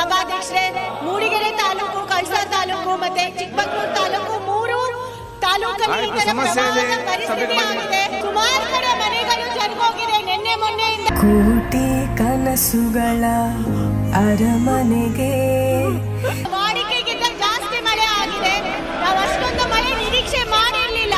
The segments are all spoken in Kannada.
ಸಭಾಧ್ಯಕ್ಷರೇ ಮೂಡಿಗೆರೆ ತಾಲೂಕು ಕಳಸಾ ತಾಲೂಕು ಮತ್ತೆ ಚಿಕ್ಕಮಗಳೂರು ತಾಲೂಕು ಮೂರು ತಾಲೂಕಲ್ಲಿ ಈ ತರ ಪ್ರವಾಹದ ಪರಿಸ್ಥಿತಿ ಆಗಿದೆ ಸುಮಾರು ಕಡೆ ಮನೆಗಳು ಜರ್ಗೋಗಿದೆ. ನಿನ್ನೆ ಮೊನ್ನೆಯಿಂದ ಕೋಟಿ ಕನಸುಗಳ ಅರಮನೆಗೆ. ವಾಡಿಕೆಗಿಂತ ಜಾಸ್ತಿ ಮಳೆ ಆಗಿದೆ. ನಾವು ಅಷ್ಟೊಂದು ಮಳೆ ನಿರೀಕ್ಷೆ ಮಾಡಿರ್ಲಿಲ್ಲ.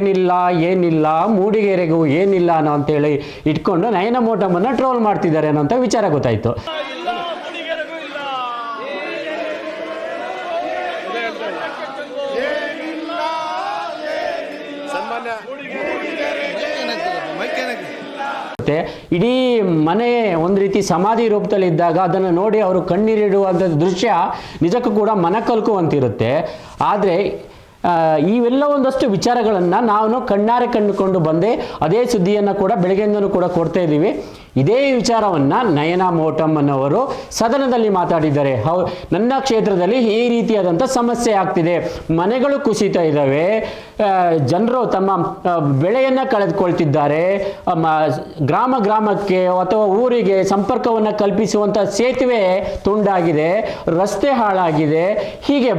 ಏನಿಲ್ಲ ಏನಿಲ್ಲ, ಮೂಡಿಗೆರೆಗೂ ಏನಿಲ್ಲ ಅನ್ನೋ ಅಂತೇಳಿ ಇಟ್ಕೊಂಡು ನಯನ ಮೋಟಮ್ಮನ್ನ ಟ್ರೋಲ್ ಮಾಡ್ತಿದ್ದಾರೆ ಅನ್ನೋಂಥ ವಿಚಾರ ಗೊತ್ತಾಯ್ತು. ಇಡೀ ಮನೆ ಒಂದು ರೀತಿ ಸಮಾಧಿ ರೂಪದಲ್ಲಿ ಇದ್ದಾಗ ಅದನ್ನು ನೋಡಿ ಅವರು ಕಣ್ಣೀರಿಡುವಂಥ ದೃಶ್ಯ ನಿಜಕ್ಕೂ ಕೂಡ ಮನ ಕಲ್ಕುವಂತಿರುತ್ತೆ ಆದರೆ ಇವೆಲ್ಲ ಒಂದಷ್ಟು ವಿಚಾರಗಳನ್ನು ನಾವು ಕಣ್ಣಾರೆ ಕಂಡುಕೊಂಡು ಬಂದೆ. ಅದೇ ಸುದ್ದಿಯನ್ನು ಕೂಡ ಬೆಳಗ್ಗೆಯಿಂದಲೂ ಕೂಡ ಕೊಡ್ತಾ ಇದ್ದೀವಿ. ಇದೇ ವಿಚಾರವನ್ನು ನಯನ ಮೋಟಮ್ ಅನ್ನೋರು ಸದನದಲ್ಲಿ ಮಾತಾಡಿದ್ದಾರೆ. ಹೌ ನನ್ನ ಕ್ಷೇತ್ರದಲ್ಲಿ ಈ ರೀತಿಯಾದಂಥ ಸಮಸ್ಯೆ ಆಗ್ತಿದೆ. ಮನೆಗಳು ಕುಸಿತಾ ಇದ್ದಾವೆ. ಜನರು ತಮ್ಮ ಬೆಳೆಯನ್ನು ಕಳೆದುಕೊಳ್ತಿದ್ದಾರೆ. ಗ್ರಾಮ ಗ್ರಾಮಕ್ಕೆ ಅಥವಾ ಊರಿಗೆ ಸಂಪರ್ಕವನ್ನು ಕಲ್ಪಿಸುವಂಥ ಸೇತುವೆ ತುಂಡಾಗಿದೆ. ರಸ್ತೆ ಹಾಳಾಗಿದೆ. ಹೀಗೆ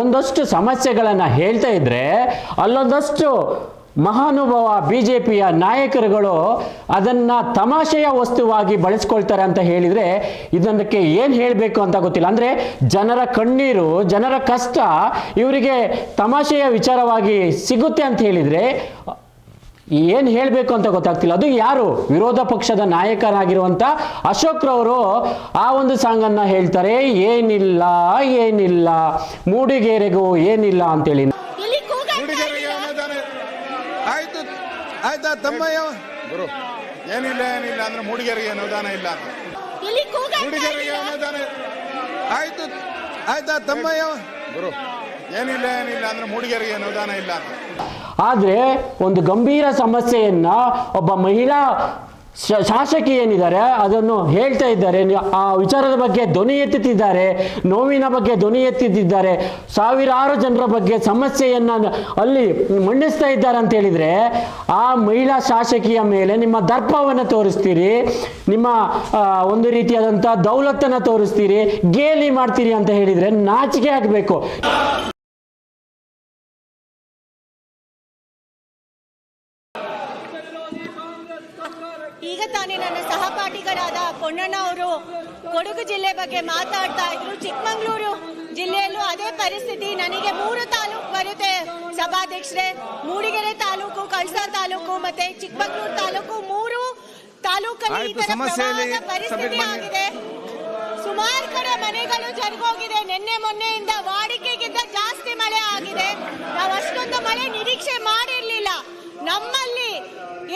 ಒಂದಷ್ಟು ಸಮಸ್ಯೆಗಳನ್ನು ಹೇಳ್ತಾ ಇದ್ರೆ ಅಲ್ಲೊಂದಷ್ಟು ಮಹಾನುಭಾವ ಬಿ ಜೆ ಪಿಯ ನಾಯಕರುಗಳು ಅದನ್ನು ತಮಾಷೆಯ ವಸ್ತುವಾಗಿ ಬಳಸ್ಕೊಳ್ತಾರೆ ಅಂತ ಹೇಳಿದರೆ ಇದೊಂದಕ್ಕೆ ಏನು ಹೇಳಬೇಕು ಅಂತ ಗೊತ್ತಿಲ್ಲ. ಅಂದರೆ ಜನರ ಕಣ್ಣೀರು, ಜನರ ಕಷ್ಟ ಇವರಿಗೆ ತಮಾಷೆಯ ವಿಚಾರವಾಗಿ ಸಿಗುತ್ತೆ ಅಂತ ಹೇಳಿದರೆ ಏನು ಹೇಳಬೇಕು ಅಂತ ಗೊತ್ತಾಗ್ತಿಲ್ಲ. ಅದು ಯಾರು? ವಿರೋಧ ಪಕ್ಷದ ನಾಯಕರಾಗಿರುವಂಥ ಅಶೋಕ್ ರವರು ಆ ಒಂದು ಸಾಂಗನ್ನು ಹೇಳ್ತಾರೆ, ಏನಿಲ್ಲ ಏನಿಲ್ಲ, ಮೂಡಿಗೆರೆಗೂ ಏನಿಲ್ಲ ಅಂತೇಳಿ ಇಲ್ಲಿ ಕೂಗಾಡ್ತಾ ಹುಡುಗರಿಗೆ ಇದ್ದೀರಾ? ಅನುದಾನ ಆಯ್ತು ಆಯ್ತಾ ತಮ್ಮಯ್ಯ? ಗುರು ಏನಿಲ್ಲ ಏನಿಲ್ಲ ಅಂದ್ರೆ ಮೂಡಿಗೆರೆಗೆ ಅನುದಾನ ಇಲ್ಲ. ಮೂಡಿಗೆರೆಗೆ? ಅನುದಾನ ಆಯ್ತು ಆಯ್ತಾ ತಮ್ಮಯ್ಯ? ಗುರು ಏನಿಲ್ಲ ಏನಿಲ್ಲ ಅಂದ್ರೆ ಮೂಡಿಗೆರೆಗೆ ಅನುದಾನ ಇಲ್ಲ. ಆದ್ರೆ ಆದರೆ ಒಂದು ಗಂಭೀರ ಸಮಸ್ಯೆಯನ್ನು ಒಬ್ಬ ಮಹಿಳಾ ಶಾಸಕಿ ಏನಿದ್ದಾರೆ, ಅದನ್ನು ಹೇಳ್ತಾ ಇದ್ದಾರೆ. ಆ ವಿಚಾರದ ಬಗ್ಗೆ ಧ್ವನಿ ಎತ್ತುತ್ತಿದ್ದಾರೆ, ನೋವಿನ ಬಗ್ಗೆ ಧ್ವನಿ ಎತ್ತಿದ್ದಾರೆ ಸಾವಿರಾರು ಜನರ ಬಗ್ಗೆ ಸಮಸ್ಯೆಯನ್ನು ಅಲ್ಲಿ ಮಂಡಿಸ್ತಾ ಇದ್ದಾರೆ ಅಂತ ಹೇಳಿದರೆ, ಆ ಮಹಿಳಾ ಶಾಸಕಿಯ ಮೇಲೆ ನಿಮ್ಮ ದರ್ಪವನ್ನು ತೋರಿಸ್ತೀರಿ, ನಿಮ್ಮ ಒಂದು ರೀತಿಯಾದಂಥ ದೌಲತ್ತನ್ನು ತೋರಿಸ್ತೀರಿ, ಗೇಲಿ ಮಾಡ್ತೀರಿ ಅಂತ ಹೇಳಿದರೆ ನಾಚಿಕೆ ಆಗಬೇಕು. ಈಗ ತಾನೇ ನನ್ನ ಸಹಪಾಠಿಗಳಾದ ಪೊನ್ನಣ್ಣ ಅವರು ಕೊಡಗು ಜಿಲ್ಲೆ ಬಗ್ಗೆ ಮಾತಾಡ್ತಾ ಇದ್ರು. ಚಿಕ್ಕಮಂಗ್ಳೂರು ಜಿಲ್ಲೆಯಲ್ಲೂ ಅದೇ ಪರಿಸ್ಥಿತಿ. ನನಗೆ ಮೂರು ತಾಲೂಕು ಬರುತ್ತೆ. ಸಭಾಧ್ಯಕ್ಷರೇ ಮೂಡಿಗೆರೆ ತಾಲೂಕು ಕಳಸಾ ತಾಲೂಕು ಮತ್ತೆ ಚಿಕ್ಕಮಂಗ್ಳೂರು ತಾಲೂಕು. ಮೂರು ತಾಲೂಕಲ್ಲಿ ಈ ತರ ಪರಿಸ್ಥಿತಿ ಆಗಿದೆ. ಸುಮಾರು ಕಡೆ ಮನೆಗಳು ಜರುಗೋಗಿದೆ. ನಿನ್ನೆ ಮೊನ್ನೆಯಿಂದ ವಾಡಿಕೆಗಿಂತ ಜಾಸ್ತಿ ಮಳೆ ಆಗಿದೆ. ನಾವು ಅಷ್ಟೊಂದು ಮಳೆ ನಿರೀಕ್ಷೆ ಮಾಡಿರ್ಲಿಲ್ಲ. ನಮ್ಮಲ್ಲಿ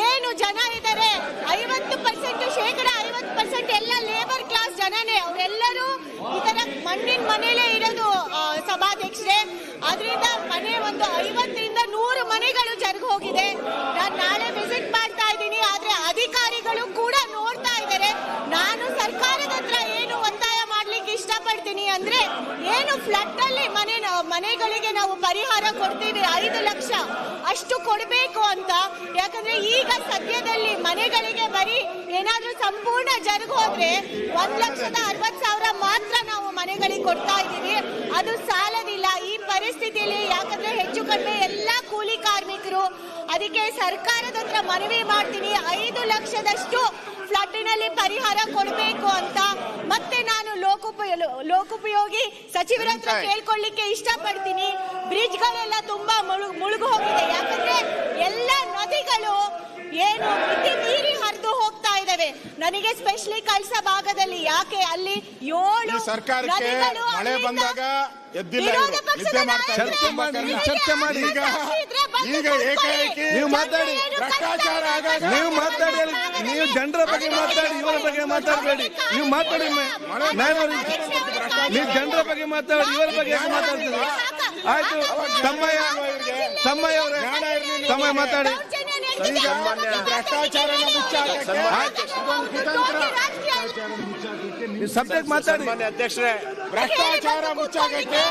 ಏನು ಜನ ಇದ್ದಾರೆ ಐವತ್ತು ಪರ್ಸೆಂಟ್ ಶೇಕಡ ಐವತ್ತು ಪರ್ಸೆಂಟ್ ಎಲ್ಲ ಲೇಬರ್ ಕ್ಲಾಸ್ ಜನನೇ. ಅವರೆಲ್ಲರೂ ಈ ತರ ಮಣ್ಣಿನ ಮನೇಲೆ ಇರೋದು ಸಭಾಧ್ಯಕ್ಷರೇ. ಅದರಿಂದ ಮನೆ ಒಂದು ಐವತ್ತರಿಂದ ನೂರು ಮನೆಗಳು ಜರುಗಿ ಹೋಗಿದೆ ನಾನು ನಾಳೆ ವಿಸಿಟ್ ಮಾಡ್ತಾ ಇದ್ದೀನಿ ಆದ್ರೆ ಅಧಿಕಾರಿಗಳು ಕೂಡ ನೋಡ್ತಾ ಇದ್ದಾರೆ ನಾನು ಸರ್ಕಾರದ ಹತ್ರ ಏನು ಒತ್ತಾಯ ಮಾಡ್ಲಿಕ್ಕೆ ಇಷ್ಟಪಡ್ತೀನಿ ಅಂದ್ರೆ ಏನು ಫ್ಲಡ್ ಅಲ್ಲಿ ಮನೆ ಮನೆಗಳಿಗೆ ನಾವು ಪರಿಹಾರ ಕೊಡ್ತೀವಿ, ಐದು ಲಕ್ಷ ಅಷ್ಟು ಕೊಡಬೇಕು ಅಂತ. ಯಾಕಂದ್ರೆ ಈಗ ಸದ್ಯದಲ್ಲಿ ಮನೆಗಳಿಗೆ ಬರೀ ಏನಾದ್ರೂ ಸಂಪೂರ್ಣ ಜರುಗೋದ್ರೆ ಒಂದ್ ಲಕ್ಷದ ಅರವತ್ ಸಾವಿರ ಮಾತ್ರ ನಾವು ಮನೆಗಳಿಗೆ ಕೊಡ್ತಾ ಇದ್ದೀವಿ. ಅದು ಸಾಲದಿಲ್ಲ. ಈ ಪರಿಸ್ಥಿತಿಯಲ್ಲಿ ಯಾಕಂದ್ರೆ ಹೆಚ್ಚು ಕಡಿಮೆ ಎಲ್ಲಾ ಕೂಲಿ ಕಾರ್ಮಿಕರು ಅದಕ್ಕೆ ಸರ್ಕಾರದ ಹತ್ರ ಮನವಿ ಮಾಡ್ತೀನಿ ಐದು ಲಕ್ಷದಷ್ಟು ಫ್ಲಡ್ನಲ್ಲಿ ಪರಿಹಾರ ಕೊಡಬೇಕು ಅಂತ ಮತ್ತೆ ನಾನು ಲೋಕೋಪಯೋಗಿ ಸಚಿವರ ಹತ್ರ ಕೇಳ್ಕೊಳ್ಳಿಕ್ಕೆ ಇಷ್ಟಪಡ್ತೀನಿ. ಬ್ರಿಡ್ಜ್ಗಳೆಲ್ಲ ತುಂಬಾ ಮುಳುಗ್ ಮುಳುಗು ಹೋಗಿದೆ ಯಾಕಂದ್ರೆ ಎಲ್ಲ ನದಿಗಳು ಏನು ಮಿತಿ ಮೀರಿ ಹರಿದು ಹೋಗ್ತಾ ಇದಾವೆ ನನಗೆ ಸ್ಪೆಷಲಿ ಕಳ್ಸ ಭಾಗದಲ್ಲಿ ಯಾಕೆ ಅಲ್ಲಿ ಏಳು ಸರ್ಕಾರ ಸರ್ಕಾರಕ್ಕೆ ಮಳೆ ಬಂದಾಗ ಎದ್ದಿಲ್ಲ ಚರ್ಚೆ ಮಾಡಿ, ಚರ್ಚೆ ಮಾಡಿ. ಈಗ. ಏಕಾಏಕಿ ನೀವು ಮಾತಾಡಿ. ಭ್ರಷ್ಟಾಚಾರ ಆಗಾಗ ನೀವು ಮಾತಾಡಿ. ನೀವು ಜನರ ಬಗ್ಗೆ ಮಾತಾಡಿ ಇವರ ಬಗ್ಗೆ ಮಾತಾಡಬೇಡಿ. ನೀವು ಮಾತಾಡಿ ನೀವು ಜನರ ಬಗ್ಗೆ ಮಾತಾಡಿ ಇವರ ಬಗ್ಗೆ ಯಾಕೆ ಮಾತಾಡ್ತೀರಿ? ಆಯ್ತು. ತಮ್ಮಯ್ಯ ತಮ್ಮಯ್ಯ ಅವರೇ ತಮ್ಮಯ್ಯ ಮಾತಾಡಿ. ಈಗ ಭ್ರಷ್ಟಾಚಾರ ಸಬ್ಜೆಕ್ಟ್ ಮಾತಾಡಿ. ಅಧ್ಯಕ್ಷರೇ ಭ್ರಷ್ಟಾಚಾರ ಮುಚ್ಚಾಗಕ್ಕೆ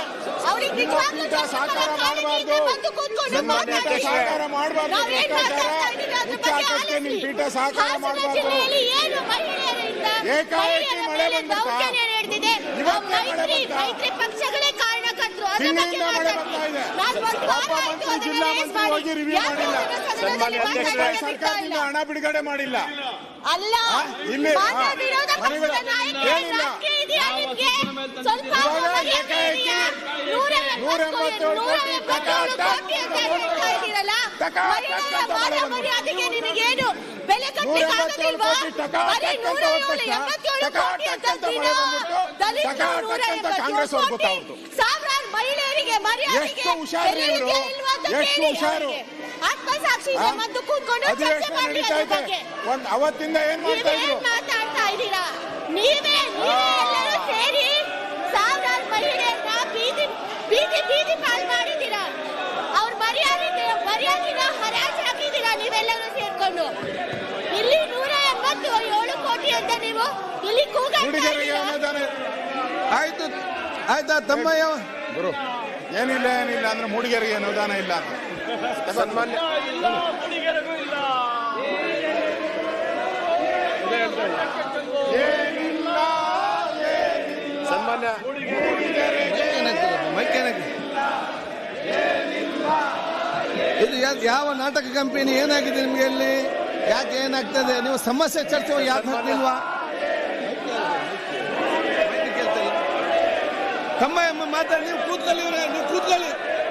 ಸಹಕಾರ ಮಾಡಬಾರ್ದು. ಸಹಕಾರ ಮಾಡಬಾರ್ದು ನಿಮ್ ಪೀಠ ಸಹಕಾರ ಮಾಡಬಾರ್ದು. ಏನು ಮಹಿಳೆಯರಿಂದ ಏಕಾಏಕಿ ಮಳೆ ಬಂದ್ಬಿಡ್ತಾ? ಇವತ್ತೇ ಬಂತಾ? ಬರ್ತಾ ಇದೆ. ಒಬ್ಬ ಮಂತ್ರಿ ಜಿಲ್ಲಾ ಮಂತ್ರಿ ಹೋಗಿ ರಿವ್ಯೂ ಮಾಡಿಲ್ಲ? ಸರ್ಕಾರದಿಂದ ಇಲ್ಲ? ಹಣ ಬಿಡುಗಡೆ ಮಾಡಿಲ್ಲ. ಅಲ್ಲ ಇಲ್ಲಿ, ಏನಿಲ್ಲ. ಬೆಲೆ ಎಂಬತ್ತೇಳು ಕೋಟಿ ದಲಿತರು ಇಲ್ವಾ ಅವತ್ತಿಂದ ಏನ್ ಮಾಡ್ತಾ ನೀವೇನ್ ಮಾತಾಡ್ತಾ ಇದ್ದೀರಾ ನೀವೇ ನೀವೇ ಎಲ್ಲರೂ ಸೇರಿ ಸಾವಿರಾರು ಮಹಿಳೆಯರನ್ನ ಬೀದಿ ಬೀದಿ ಬೀದಿ ಪಾಲ್ ಮಾಡಿದ್ದೀರಾ ಅವ್ರ ಮರ್ಯಾದೆ ಮರ್ಯಾದಿನ ಹರಾಜ್ ಹಾಕಿದ್ದೀರಾ ನೀವೆಲ್ಲರೂ ಸೇರ್ಕೊಂಡು ಇಲ್ಲಿ ನೂರ ಎಂಬತ್ತು ಏಳು ಕೋಟಿ ಅಂತ ನೀವು ಇಲ್ಲಿ ಕೂಗಾಡ್ತಾ ಹುಡುಗರಿಗೆ ಅನುದಾನ ಆಯ್ತು ಆಯ್ತಾ ತಮ್ಮಯ್ಯ? ಗುರು ಏನಿಲ್ಲ ಏನಿಲ್ಲ ಅಂದ್ರೆ ಮೂಡಿಗೆರೆಗೆ ಅನುದಾನ ಇಲ್ಲ ಸನ್ಮಾನ್ಯ ಸನ್ಮಾನ್ಯ? ಇದು ಯಾವ ನಾಟಕ ಕಂಪನಿ ಏನಾಗಿದೆ ನಿಮಗೆ ಇಲ್ಲಿ? ಯಾಕೆ ಏನಾಗ್ತದೆ? ನೀವು ಸಮಸ್ಯೆ ಚರ್ಚೆ ಯಾಕೆ ಹಾಕ್ಲಿಲ್ವಾ ತಮ್ಮ ಮಾತಾಡಿ ನೀವು ಕೂತ್ಕೊಳ್ಳಿ ನೀವು ಕೂತ್ಕೊಳ್ಳಿ.